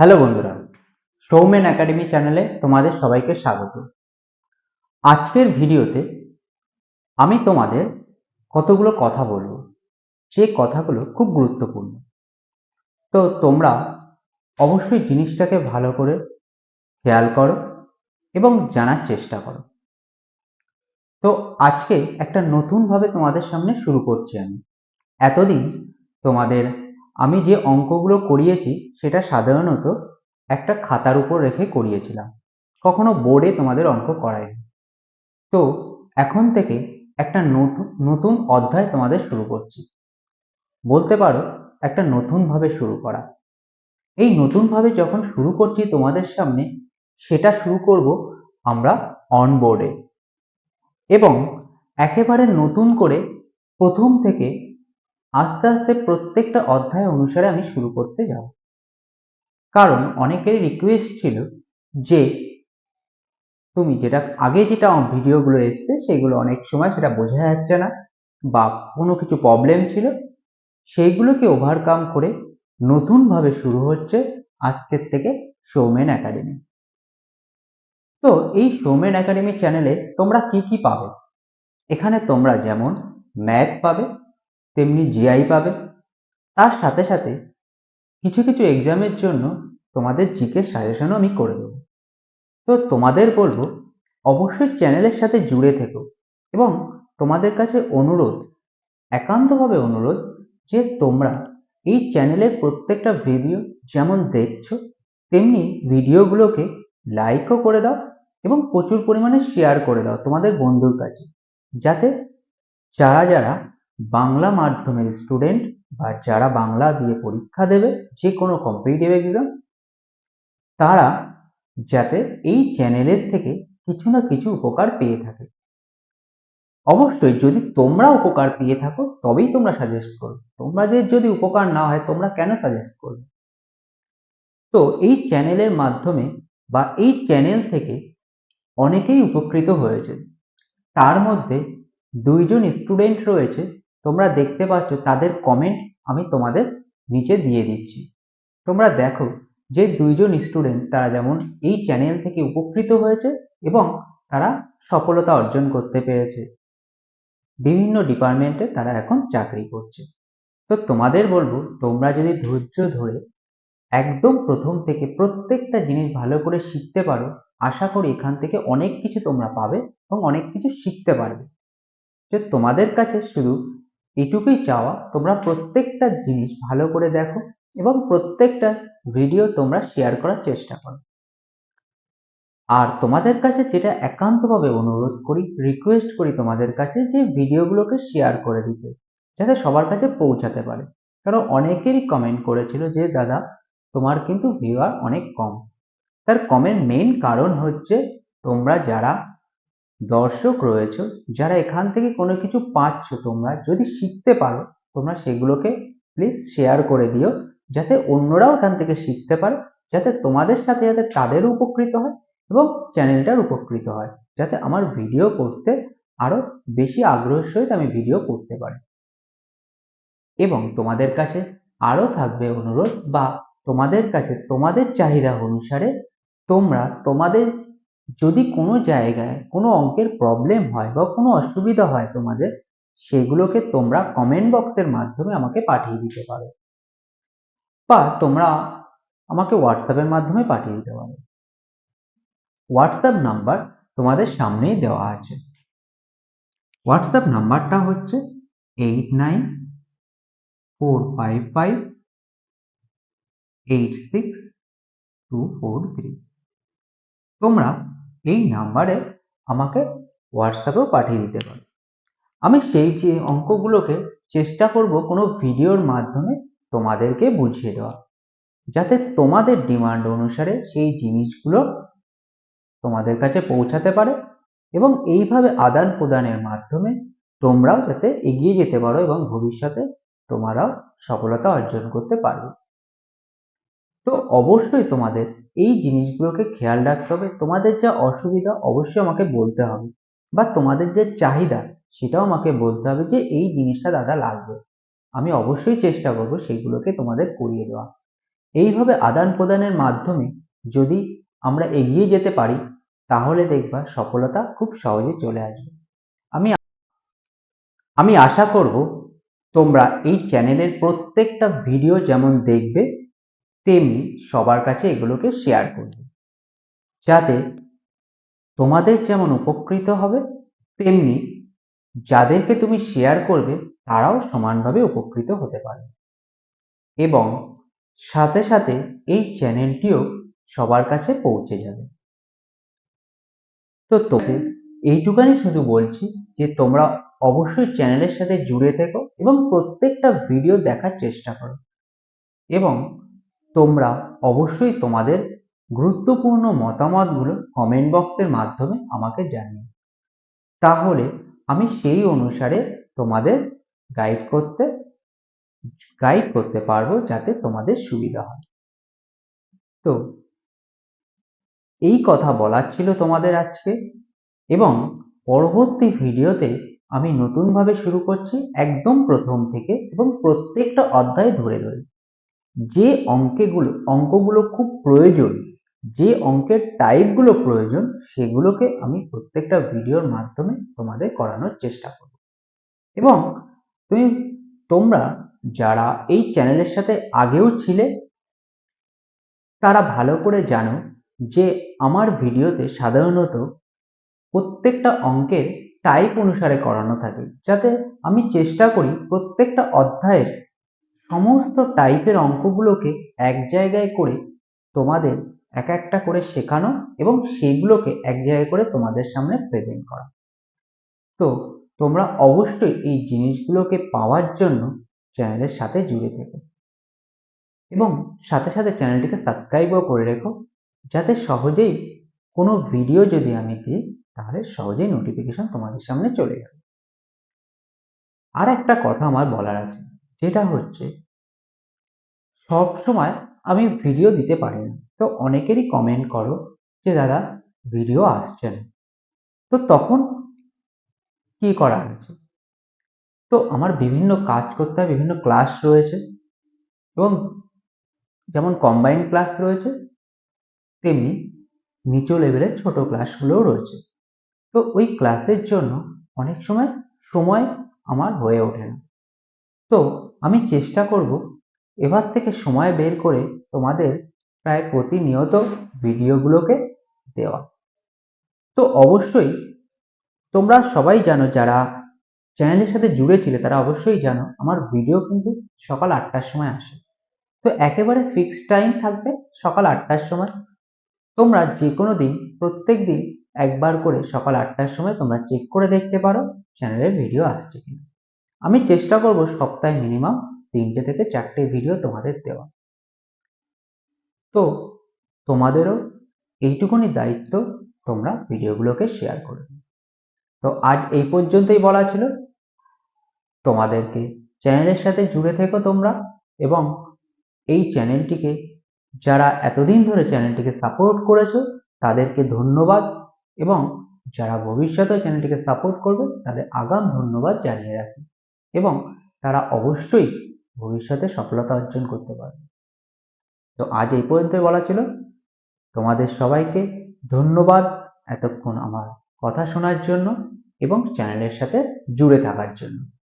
Hello বন্ধুরা Soumen academy চ্যানেলে তোমাদের সবাইকে স্বাগত। আজকের ভিডিওতে আমি তোমাদের কতগুলো কথা বলব যে কথাগুলো খুব গুরুত্বপূর্ণ। তো তোমরা অবশ্যই জিনিসটাকে ভালো করে খেয়াল করো এবং জানার চেষ্টা করো। তো আজকে একটা নতুনভাবে তোমাদের সামনে শুরু করছি আমি। এতদিন তোমাদের আমি যে অঙ্কগুলো করিয়েছি, সেটা সাধারণত একটা খাতার উপর রেখে করিয়েছিলাম। কখনো বোর্ডে তোমাদের অঙ্ক করায়নি। তো, এখন থেকে একটা নতুন নতুন অধ্যায় তোমাদের শুরু করছি। বলতে পারো, একটা নতুনভাবে শুরু করা। এই নতুনভাবে যখন শুরু করছি তোমাদের সামনে, সেটা শুরু করব আমরা অনবোর্ডে এবং একেবারে নতুন করে প্রথম থেকে আস্তে আস্তে প্রত্যেকটা অধ্যায় অনুসারে আমি শুরু করতে যাব। কারণ অনেকেরই রিকোয়েস্ট ছিল যে তুমি যেটা, আগে যেটা ভিডিওগুলো এসছে সেগুলো অনেক সময় সেটা বোঝা যাচ্ছে না বা কোনো কিছু প্রবলেম ছিল, সেইগুলোকে ওভারকাম করে নতুনভাবে শুরু হচ্ছে আজকের থেকে সৌমেন একাডেমি তো এই সৌমেন একাডেমি চ্যানেলে তোমরা কি কি পাবে? এখানে তোমরা যেমন ম্যাথ পাবে তেমনি জিআই পাবে। তার সাথে সাথে কিছু কিছু এক্সামের জন্য তোমাদের জিকে সাজেশনও আমি করে দেবো। তো তোমাদের বলব, অবশ্যই চ্যানেলের সাথে জুড়ে থেকো এবং তোমাদের কাছে অনুরোধ, একান্তভাবে অনুরোধ যে তোমরা এই চ্যানেলের প্রত্যেকটা ভিডিও যেমন দেখছ, তেমনি ভিডিওগুলোকে লাইকও করে দাও এবং প্রচুর পরিমাণে শেয়ার করে দাও তোমাদের বন্ধুর কাছে। যাতে যারা যারা বাংলা মাধ্যমের স্টুডেন্ট বা যারা বাংলা দিয়ে পরীক্ষা দেবে, যে কোনো কম্পিটিটিভ এক্সাম তারা যাতে এই চ্যানেলের থেকে কিছু না কিছু উপকার পেয়ে থাকে। অবশ্যই যদি তোমরা উপকার পেয়ে থাকো, তবেই তোমরা সাজেস্ট করবে। তোমাদের যদি উপকার না হয়, তোমরা কেন সাজেস্ট করবে? তো এই চ্যানেলের মাধ্যমে বা এই চ্যানেল থেকে অনেকেই উপকৃত হয়েছে। তার মধ্যে দুইজন স্টুডেন্ট রয়েছে তোমরা দেখতে পাচ্ছ তাদের কমেন্ট আমি তোমাদের নিচে দিয়ে দিচ্ছি। তোমরা দেখো যে দুইজন স্টুডেন্ট তারা যেমন এই চ্যানেল থেকে উপকৃত হয়েছে এবং তারা সফলতা অর্জন করতে পেরেছে। বিভিন্ন ডিপার্টমেন্টে তারা এখন চাকরি করছে। তো তোমাদের বলব, তোমরা যদি ধৈর্য ধরে একদম প্রথম থেকে প্রত্যেকটা জিনিস ভালো করে শিখতে পারো, আশা করি এখান থেকে অনেক কিছু তোমরা পাবে এবং অনেক কিছু শিখতে পারবে। যে তোমাদের কাছে শুধু এটুকুই চাওয়া, তোমরা প্রত্যেকটা জিনিস ভালো করে দেখো এবং প্রত্যেকটা ভিডিও তোমরা শেয়ার করার চেষ্টা করো। আর তোমাদের কাছে যেটা একান্তভাবে অনুরোধ করি রিকোয়েস্ট করি তোমাদের কাছে যে ভিডিওগুলোকে শেয়ার করে দিতে, যাতে সবার কাছে পৌঁছাতে পারে। কারণ অনেকেরই কমেন্ট করেছিল যে, দাদা, তোমার কিন্তু ভিউয়ার অনেক কম। তার কমের মেন কারণ হচ্ছে, তোমরা যারা দর্শক রয়েছে, যারা এখান থেকে কোনো কিছু পাচ্ছ তোমরা, যদি শিখতে পারো, তোমরা সেগুলোকে প্লিজ শেয়ার করে দিও, যাতে অন্যরাও এখান থেকে শিখতে পারে, যাতে তোমাদের সাথে যাতে তাদেরও উপকৃত হয় এবং চ্যানেলটার উপকৃত হয়, যাতে আমার ভিডিও করতে আরও বেশি আগ্রহের সহিত আমি ভিডিও করতে পারি। এবং তোমাদের কাছে আরও থাকবে অনুরোধ বা তোমাদের কাছে তোমাদের চাহিদা অনুসারে তোমরা তোমাদের যদি কোনো জায়গায় কোনো অঙ্কের প্রবলেম হয় বা কোনো অসুবিধা হয় তোমাদের, সেগুলোকে তোমরা কমেন্ট বক্সের মাধ্যমে আমাকে পাঠিয়ে দিতে পারো। বা তোমরা আমাকে হোয়াটসঅ্যাপের মাধ্যমে পাঠিয়ে দিতে পারো। হোয়াটসঅ্যাপ নাম্বার তোমাদের সামনেই দেওয়া আছে। হোয়াটসঅ্যাপ নাম্বারটা হচ্ছে eight nine four five five eight six two four three তোমরা এই নাম্বারে আমাকে হোয়াটসঅ্যাপেও পাঠিয়ে দিতে পারো। আমি সেই যে অঙ্কগুলোকে চেষ্টা করব কোনো ভিডিওর মাধ্যমে তোমাদেরকে বুঝিয়ে দেওয়া যাতে তোমাদের ডিমান্ড অনুসারে সেই জিনিসগুলো তোমাদের কাছে পৌঁছাতে পারে এবং এইভাবে আদান প্রদানের মাধ্যমে তোমরাও যাতে এগিয়ে যেতে পারো এবং ভবিষ্যতে তোমরাও সফলতা অর্জন করতে পারবে। তো অবশ্যই তোমাদের এই জিনিসগুলোকে খেয়াল রাখতে হবে। তোমাদের যা অসুবিধা অবশ্যই আমাকে বলতে হবে। বা তোমাদের যে চাহিদা সেটাও আমাকে বলতে হবে যে এই জিনিসটা দাদা লাগবে। আমি অবশ্যই চেষ্টা করব সেগুলোকে তোমাদের করিয়ে দেওয়া। এইভাবে আদান প্রদানের মাধ্যমে যদি আমরা এগিয়ে যেতে পারি, তাহলে দেখবা সফলতা খুব সহজে চলে আসবে। আমি আমি আশা করব তোমরা এই চ্যানেলের প্রত্যেকটা ভিডিও যেমন দেখবে তেমনি সবার কাছে এগুলোকে শেয়ার করবে। যাতে তোমাদের যেমন উপকৃত হবে, তেমনি যাদেরকে তুমি শেয়ার করবে, তারাও সমানভাবে উপকৃত হতে পারে এবং সাথে সাথে এই চ্যানেলটিও সবার কাছে পৌঁছে যাবে। তো তোকে এইটুকানি শুধু বলছি যে, তোমরা অবশ্যই চ্যানেলের সাথে জুড়ে থেকো এবং প্রত্যেকটা ভিডিও দেখার চেষ্টা করো। এবং তোমরা অবশ্যই তোমাদের গুরুত্বপূর্ণ মতামতগুলো কমেন্ট বক্সের মাধ্যমে আমাকে জানিও। তাহলে আমি সেই অনুসারে তোমাদের গাইড করতে গাইড করতে পারব যাতে তোমাদের সুবিধা হয়। তো এই কথা বলার ছিল তোমাদের আজকে এবং পরবর্তী ভিডিওতে আমি নতুনভাবে শুরু করছি একদম প্রথম থেকে এবং প্রত্যেকটা অধ্যায় ধরে ধরে। যে অঙ্কেগুলো, অঙ্কগুলো খুব প্রয়োজন, যে অঙ্কের টাইপগুলো প্রয়োজন, সেগুলোকে আমি প্রত্যেকটা ভিডিওর মাধ্যমে তোমাদের করানোর চেষ্টা করব। এবং তুমি, তোমরা যারা এই চ্যানেলের সাথে আগেও ছিলে, তারা ভালো করে জানো যে আমার ভিডিওতে সাধারণত প্রত্যেকটা অঙ্কের টাইপ অনুসারে করানো থাকে, যাতে আমি চেষ্টা করি প্রত্যেকটা অধ্যায়ের সমস্ত টাইপের অঙ্কগুলোকে এক জায়গায় করে তোমাদের এক একটা করে শেখানো এবং সেগুলোকে এক জায়গায় করে তোমাদের সামনে প্রেজেন্ট করা। তো তোমরা অবশ্যই এই জিনিসগুলোকে পাওয়ার জন্য চ্যানেলের সাথে জুড়ে থেকো। এবং সাথে সাথে চ্যানেলটিকে সাবস্ক্রাইবও করে রেখো, যাতে সহজেই কোনো ভিডিও যদি আমি দিই, তাহলে সহজেই নোটিফিকেশন তোমাদের সামনে চলে যাবে। আর একটা কথা আমার বলার আছে। যেটা হচ্ছে, সব সময় আমি ভিডিও দিতে পারি না। তো অনেকেরই কমেন্ট করো যে, দাদা ভিডিও আসছে না। তো তখন কি করা হয়েছে তো আমার বিভিন্ন কাজ করতে বিভিন্ন ক্লাস রয়েছে এবং যেমন কম্বাইন্ড ক্লাস রয়েছে, তেমনি নিচু লেভেলের ছোট ক্লাসগুলোও রয়েছে। তো ওই ক্লাসের জন্য অনেক সময় সময় আমার হয়ে ওঠে না। তো আমি চেষ্টা করব এবার থেকে সময় বের করে তোমাদের প্রায় প্রতিনিয়ত ভিডিওগুলোকে দেওয়া। তো অবশ্যই তোমরা সবাই জানো যারা চ্যানেলের সাথে জুড়ে ছিলে তারা অবশ্যই জানো আমার ভিডিও কিন্তু সকাল আটটার সময় আসে। তো একেবারে ফিক্সড টাইম থাকবে সকাল আটটার সময়। তোমরা যে কোনো দিন, প্রত্যেক দিন একবার করে সকাল আটটার সময় তোমরা চেক করে দেখতে পারো চ্যানেলের ভিডিও আসছে কিনা। আমি চেষ্টা করব সপ্তাহে মিনিমাম তিনটে থেকে চারটে ভিডিও তোমাদের দেওয়া তো তোমাদেরও এইটুকুনি দায়িত্ব তোমরা ভিডিওগুলোকে শেয়ার করে তো আজ এই পর্যন্তই বলা ছিল। তোমাদেরকে চ্যানেলের সাথে জুড়ে থেকো তোমরা এবং এই চ্যানেলটিকে যারা এতদিন ধরে চ্যানেলটিকে সাপোর্ট করেছ, তাদেরকে ধন্যবাদ এবং যারা ভবিষ্যতে চ্যানেলটিকে সাপোর্ট করবে, তাদের আগাম ধন্যবাদ জানিয়ে রাখি। এবং তারা অবশ্যই ভবিষ্যতে সফলতা অর্জন করতে পারবে। তো আজ এই পর্যন্ত বলা ছিল। তোমাদের সবাইকে ধন্যবাদ এতক্ষণ আমার কথা শোনার জন্য এবং চ্যানেলের সাথে জুড়ে থাকার জন্য।